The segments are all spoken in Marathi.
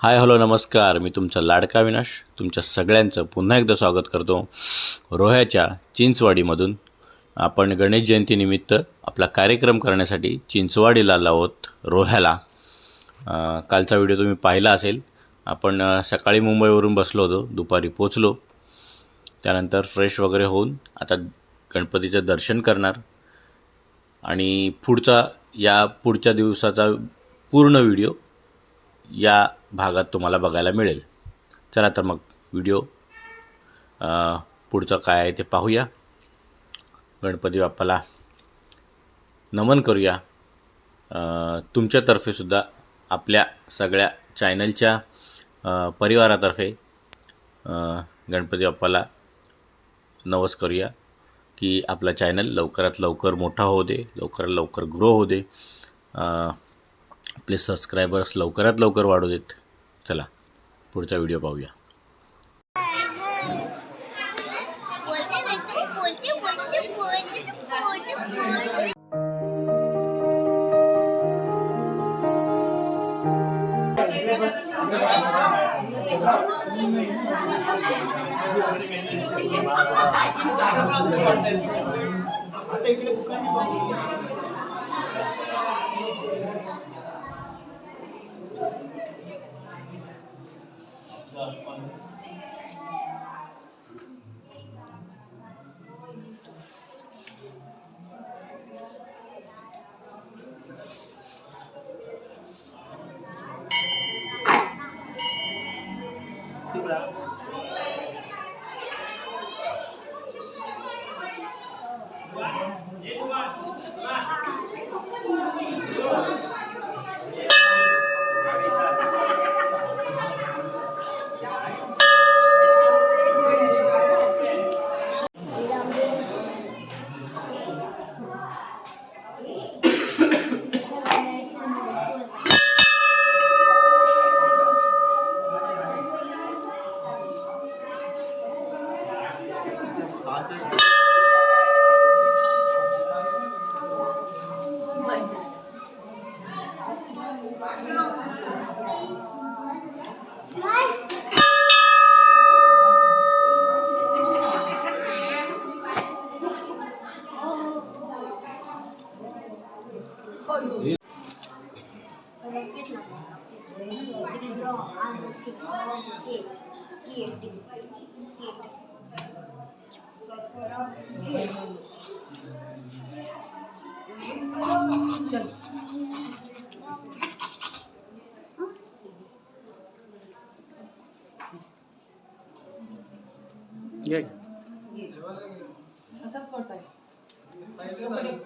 हाय हॅलो नमस्कार. मी तुमचा लाडका विनाश तुमच्या सगळ्यांचं पुन्हा एकदा स्वागत करतो. रोह्याच्या चिंचवाडीमधून आपण गणेश जयंतीनिमित्त आपला कार्यक्रम करण्यासाठी चिंचवाडीला आहोत रोह्याला. कालचा व्हिडिओ तुम्ही पाहिला असेल. आपण सकाळी मुंबईवरून बसलो होतो दुपारी पोचलो त्यानंतर फ्रेश वगैरे होऊन आता गणपतीचं दर्शन करणार. आणि पुढचा या पुढच्या दिवसाचा पूर्ण व्हिडिओ या भागात तुम्हाला बघायला मिळेल. चला तर मग व्हिडिओ पुढचं काय आहे ते पाहूया. गणपती बाप्पाला नमन करूया. तुमच्यातर्फेसुद्धा तुमच्यातर्फे सुद्धा आपल्या सगळ्या चॅनलच्या परिवारातर्फे गणपती बाप्पाला नवस करूया की आपला चॅनल लवकरात लवकर मोठा होऊ दे लवकरात लवकर ग्रो होऊ दे. आपले सबस्क्रायबर्स लवकरात लवकर वाढू देत. चला पुढचा व्हिडिओ पाहूया. बोलते बोलते बोलते बोलते बोलते बोलते बोलते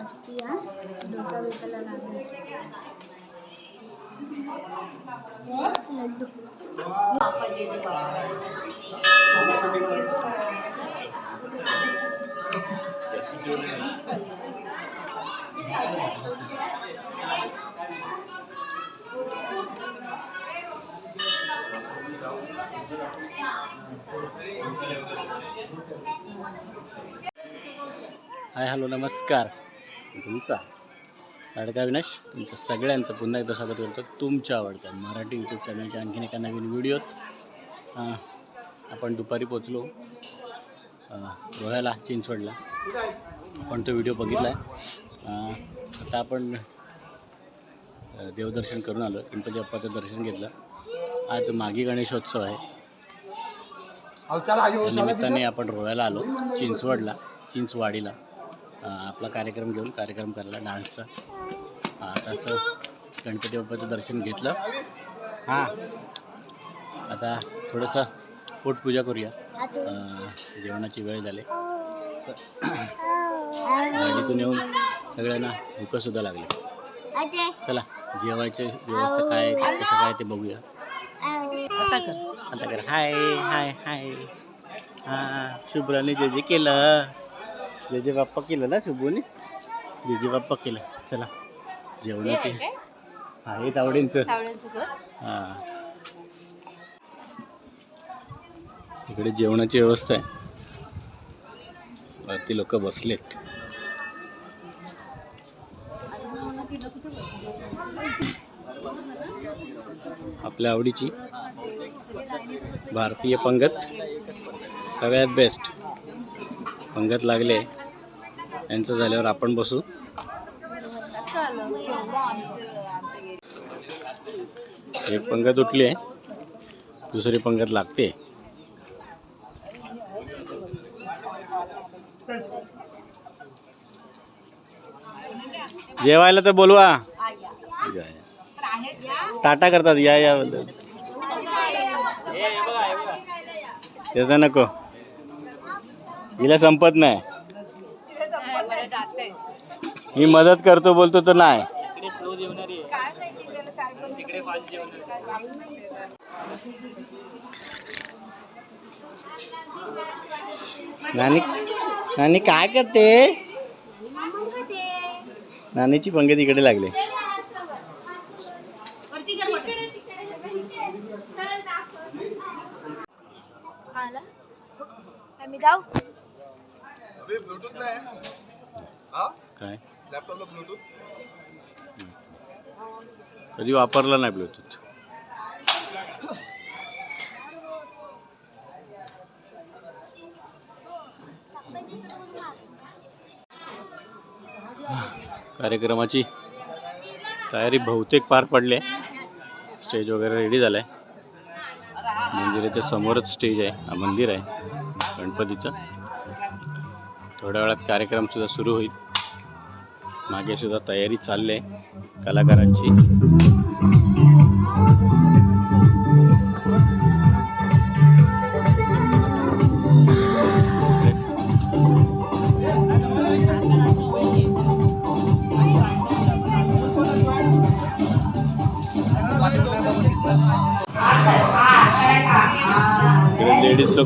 असती हा डोका बिकाला लागली लड्डू हाय हॅलो नमस्कार. तुमचा लाडका विनाश तुमचं सगळ्यांचं पुन्हा एकदा स्वागत करतो तुमच्या आवडत्या मराठी यूट्यूब चॅनलच्या आणखीन एका नवीन व्हिडिओत. आपण दुपारी पोचलो रोह्याला चिंचवडला. आपण तो व्हिडिओ बघितला आहे आता आपण देवदर्शन करून आलो गणपती बाप्पाचं दर्शन घेतलं. आज मागी गणेशोत्सव आहे. त्या निमित्ताने आपण रोह्याला आलो चिंचवडला चिंचवाडीला. आपला कार्यक्रम घेऊन कार्यक्रम करायला डान्सचा. तसं गणपती बाप्पाचं दर्शन घेतलं. हां. आता थोडंसं पोटपूजा करूया. जेवणाची वेळ झाली. गाडीतून येऊन सगळ्यांना भूकंसुद्धा लागले. चला जेवायची व्यवस्था काय आहे, कसं काय ते बघूया. आता कर. आता कर. हाय हाय हाय. हा शुभ्राने जे जे केलं. जे जे बाप्पा केलं ना शुभूने? जे जे बाप्पा केलं. चला जेवणाचे. आहे तावडेंचं. हां. इकडे जेवणाची व्यवस्था आहे. वरती लोक बसलेत. आपल्या आवडीची. भारतीय पंगत सगळ्यात बेस्ट पंगत लागले. यांचं झाल्यावर आपण बसू. एक पंगत उठली आहे. दुसरी पंगत लागते. जेवायला तर बोलवा. टाटा करतात या याबद्दल त्याचं नको. हिला संपत नाही. मी मदत करतो बोलतो तर नाही. नानी नानी काय करते? नानीची पंगत इकडे लागले. आम्ही जाऊ? काय? कधी वापरला नाही ब्लूटूथ. कार्यक्रमाची तयारी बहुतेक पार पडली आहे. स्टेज वगैरे रेडी झालं आहे मंदिराच्या समोरच स्टेज आहे हा मंदिर आहे. गणपतीचं. थोड्या वेळात कार्यक्रमसुद्धा सुरू होईल. मागेसुद्धा तयारी चालली आहे कलाकारांची.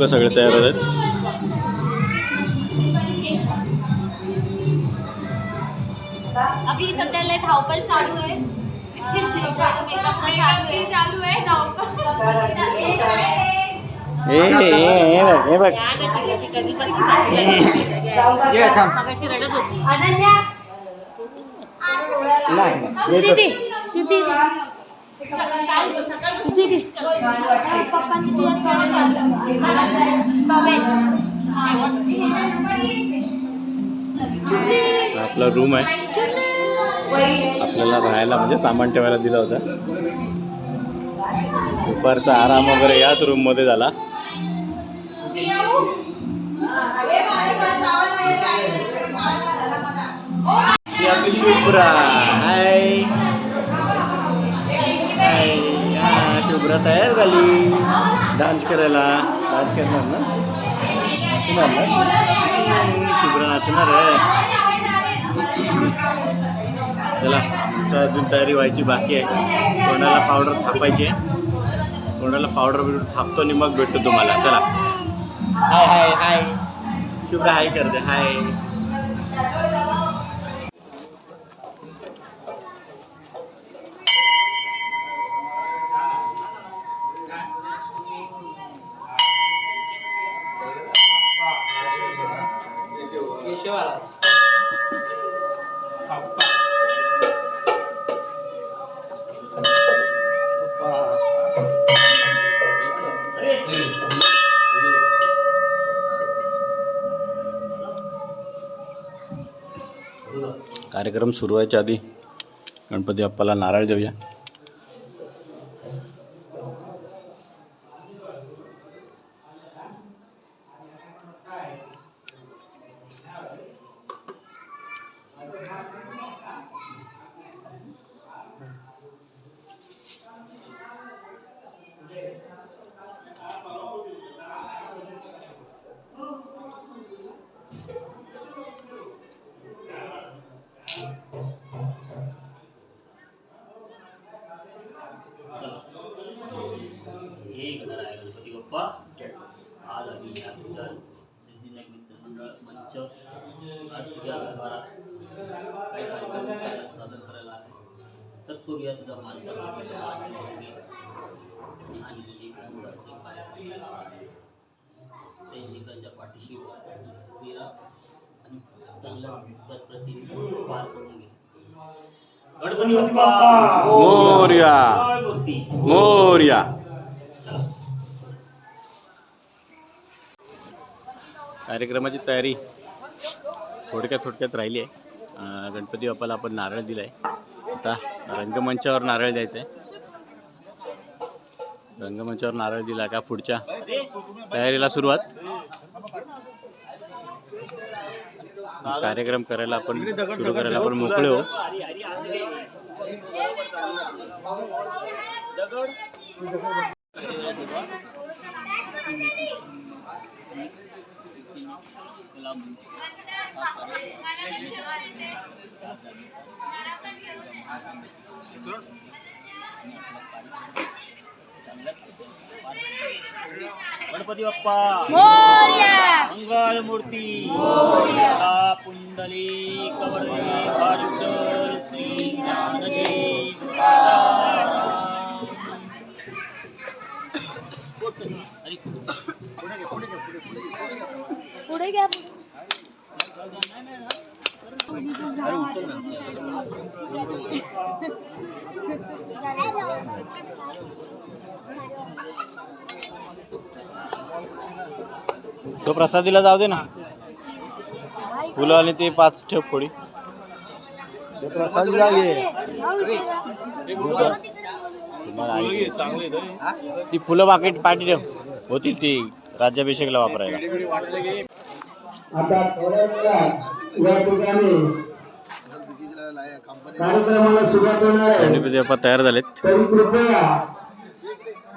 लोक सगळे तयार होत आहेत? अभी सध्या लय धावपळ चालू आहे. मेकअप चालू आहे बघ हे आपला रूम आहे. आपल्याला राहायला म्हणजे सामान ठेवायला दिलं होतं. दुपारचा आराम वगैरे याच रूममध्ये झाला. आपली शुभ्रा हाय शुभ्रा तयार झाली. डान्स करायला. डान्स करणार ना? नाचणार ना? शुभ्रा नाचणार आहे. चला आमच्या अजून तयारी व्हायची बाकी आहे. कोणाला पावडर थापायची आहे. कोणाला पावडर बिवडर थापतो आणि मग भेटतो तुम्हाला. चला. हाय हाय हाय शुभ्रा हाय करते हाय कार्यक्रम सुरू व्हायच्या आधी गणपती बाप्पाला नारळ देऊया. आज पूजा दरबारात काही कार्यक्रम करायला सादर करायला आहे तत्पूर्वी तुझा मान आणि दिल्ली ग्रंथाचे कार्यक्रम लेकरांच्या पाठीशी आणि चांगल्या प्रतीने पार करून घे. गणपती बाप्पा! मोर्या! कार्यक्रमाची तयारी. थोडक्यात थोडक्यात राहिली आहे. गणपती बाप्पाला आपण नारळ दिला आहे आता रंगमंचावर नारळ द्यायचं आहे रंगमंचावर नारळ दिला का पुढच्या तयारीला सुरुवात. कार्यक्रम करायला आपण सुरू करायला आपण मोकळे हो गणपती बाप्पा. मोरया! मंगल मूर्ती मोरया पुंडली कवरे श्री. अरे, पुढे घ्या. पुढे तो प्रसादीला जाऊ दे ना. फुलं आणि ते पाच ठेव कोळी ती फुलं बाकेट पाठी ठेव. होतील ती राज्याभिषेकला वापरायला. आता थोड्या वेळात या ठिकाणी कार्यक्रमाला सुरुवात होणार आहे. तयार झालेत. तरी कृपया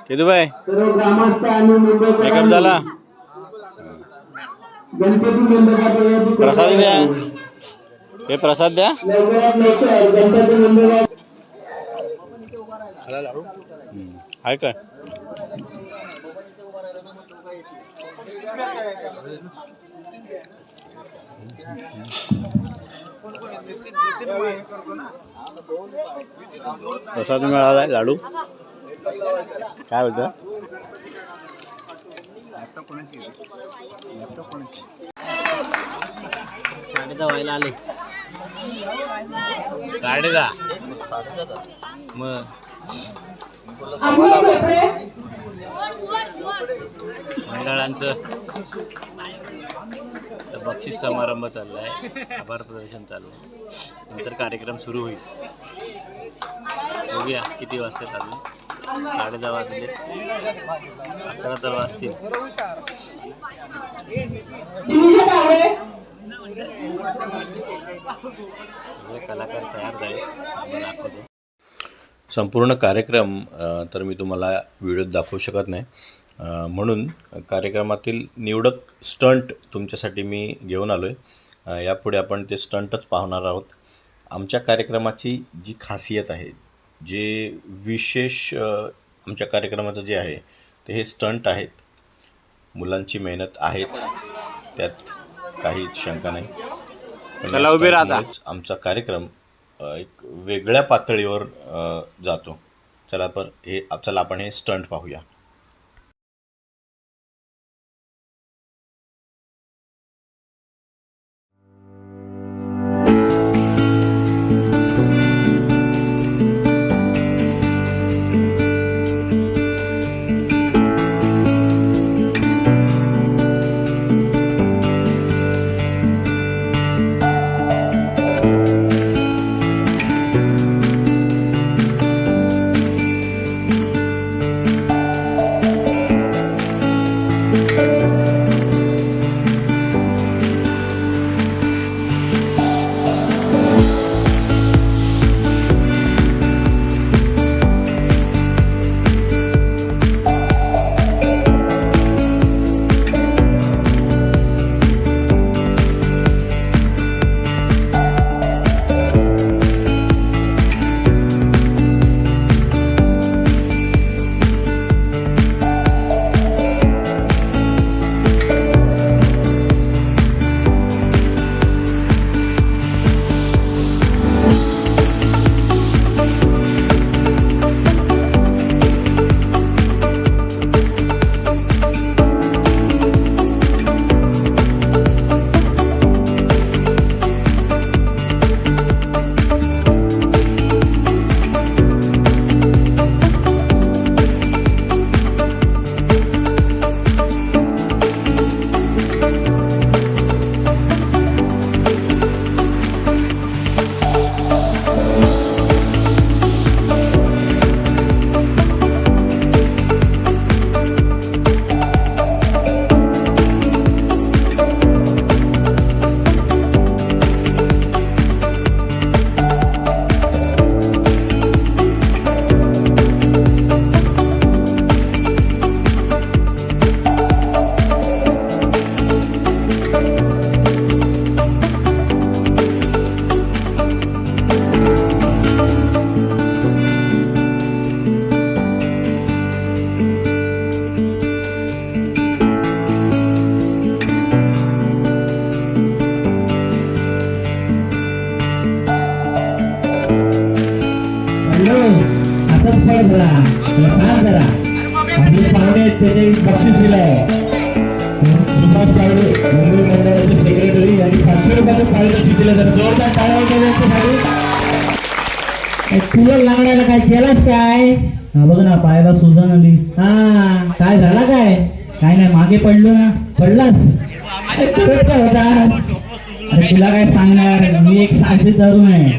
केदूबाई. सर्व ग्रामस्थ आणि मेकअप झाला. गणपती याची प्रसाद द्या. हे प्रसाद द्या. लवकरात लवकर गणपती मंडपात आहे काय? प्रसाद मिळाला लाडू. काय बोलतं? साडे दहा व्हायला आले. साडे दहा मग? मंडळांचं तर बक्षीस समारंभ चालला आहे आभार प्रदर्शन चालू आहे. नंतर कार्यक्रम सुरू होईल. बघूया किती वाजता चालू साडे दहा वाजले. अकरा तर वाजतील. कलाकार तयार झाले. दाखवतो. संपूर्ण कार्यक्रम तर मी तुम्हाला व्हिडिओत दाखवू शकत नाही. म्हणून कार्यक्रमातील निवडक स्टंट तुमच्यासाठी मी घेऊन आलो आहे यापुढे आपण ते स्टंटच पाहणार आहोत. आमच्या कार्यक्रमाची जी खासियत आहे जे विशेष आमच्या कार्यक्रमाचं जे आहे ते हे स्टंट आहेत. मुलांची मेहनत आहेच त्यात काहीच शंका नाही. पण आमचा कार्यक्रम एक वेगळ्या पातळीवर जातो. चला पर हे चला आपण हे स्टंट पाहूया. परत राहा थांब जरा आपले पाहुणे आहेत त्याने बक्षीस दिलंय सुभाष तावडे मुंबई मंडळाचे सेक्रेटरी आणि पाचशे रुपयाचं फाळी बक्षीस दिलं. तर जोरदार टाळ्या वाजवा यांच्यासाठी. तुला लागण्याला काय केलास काय हा बघ ना पायाला सुजन आली. हा काय झाला काय? काय नाही मागे पडलो ना. पडलास? होता. अरे तुला काय सांगणार? मी एक साहसी तरुण आहे.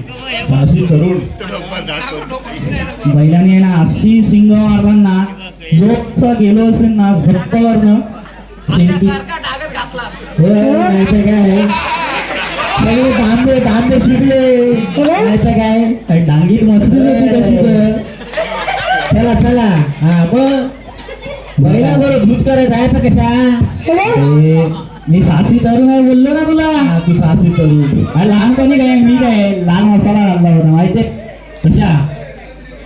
साहसी तरुण. बैलाने आहे ना अशी शिंग मारला ना जोकचा गेलो असेल ना झप्पावरनं शेंटी तर काय? सगळे धांबे शिकले नाही तर काय? डांगीत मस्ती चला चला. हा मग बैला. बरोबर झूज करायचं आहे तर कशा मी साहसी तरुण आहे बोललो ना तुला. हा, तू साहसी तरुण. लहानपणी काय मी काय लाल मसाला घातला होता माहितीये कशा?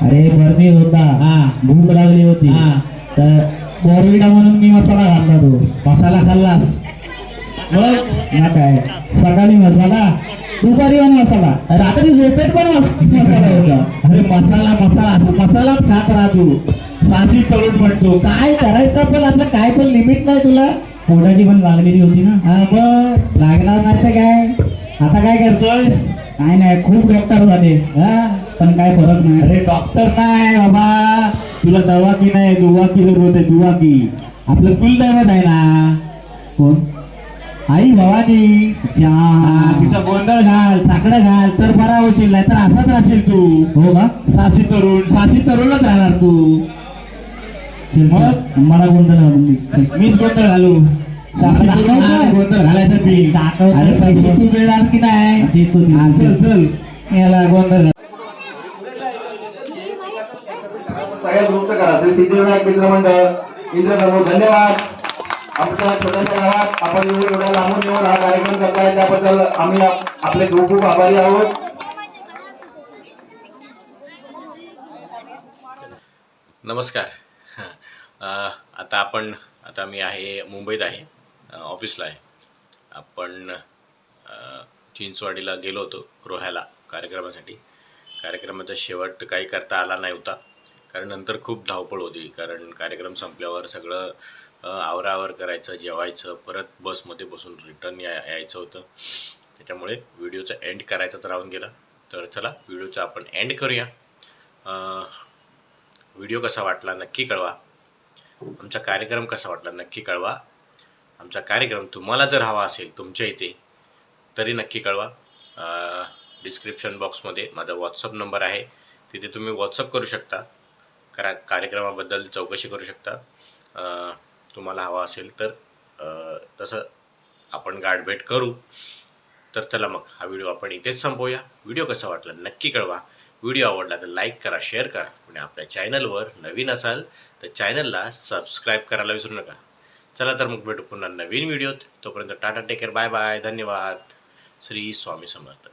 अरे बर्दी होता. हा. भूक लागली होती. हा. तर बोरविडा म्हणून मी मसाला घातला तो. मसाला खाल्लास ना काय? सकाळी मसाला दुपारी पण मसाला. रात्री झोपेत पण मस- मसाला होता. अरे मसाला मसाला. मसालाच खात राहा तू. साहसी तरुण म्हणतो काय करायचं पण? आपलं काय पण लिमिट नाही तुला. पोटाची पण लागलेली होती ना. हा मग लागणार नाही तर काय? आता काय करतोयस? काय नाही. खूप डॉक्टर झाले. हा? पण काय फरक नाही. अरे डॉक्टर नाही बाबा. तुला दवाकी नाही दुवाकी जरूरत आहे दुवाकी. आपलं कुलदैवत आहे ना. कोण? आई भवानी. तिचा गोंधळ घाल साकडं घाल तर बरा होशील नाही तर असाच राहशील तू. हो का? सासी तरुण सासी तरुणच राहणार तू. मग? मला घालून दे. चल. मीच गोंधळ घालू. सासी तरुण गोंधळ घालायचं मी. अरे पैसे तू देणार की नाही? चल चल. याला गोंधळ घाल. सगळ्या करा. श्री सिद्धिविनायक मित्र मंडळ इंद्रप्रभू धन्यवाद. आमच्या छोट्याशा गावात आपण एवढ्या लांबून येऊन हा कार्यक्रम करताय त्याबद्दल आम्ही आपले खूप खूप आभारी आहोत. नमस्कार. आता आपण आता मी आहे मुंबईत आहे ऑफिसला आहे. आपण चिंचवाडीला गेलो होतो रोह्याला कार्यक्रमासाठी. कार्यक्रमाचा शेवट काही करता आला नाही होता. कारण नंतर खूप धावपळ होती कारण कार्यक्रम संपल्यावर सगळं आवरावर आवराआवर करायचं जेवायचं परत बसमध्ये बसून रिटर्न या यायचं होतं. त्याच्यामुळे व्हिडिओचा एंड करायचाच राहून गेला. तर चला व्हिडिओचा आपण एंड करूया. व्हिडिओ कसा वाटला नक्की कळवा. आमचा कार्यक्रम कसा वाटला नक्की कळवा. आमचा कार्यक्रम तुम्हाला जर हवा असेल तुमच्या इथे तरी नक्की कळवा. डिस्क्रिप्शन बॉक्समध्ये माझा व्हॉट्सअप नंबर आहे. तिथे तुम्ही व्हॉट्सअप करू शकता. करा कार्यक्रमाबद्दल चौकशी करू शकता. तुम्हाला हवा असेल तर तसं आपण गाठभेट करू. तर चला मग हा व्हिडिओ आपण इथेच संपवूया. व्हिडिओ कसा वाटला नक्की कळवा. व्हिडिओ आवडला तर लाईक करा शेअर करा. आणि आपल्या चॅनलवर नवीन असाल तर चॅनलला सबस्क्राईब करायला विसरू नका. चला तर मग भेटू पुन्हा नवीन व्हिडिओत. तोपर्यंत टाटा टेकर बाय बाय धन्यवाद. श्री स्वामी समर्थ.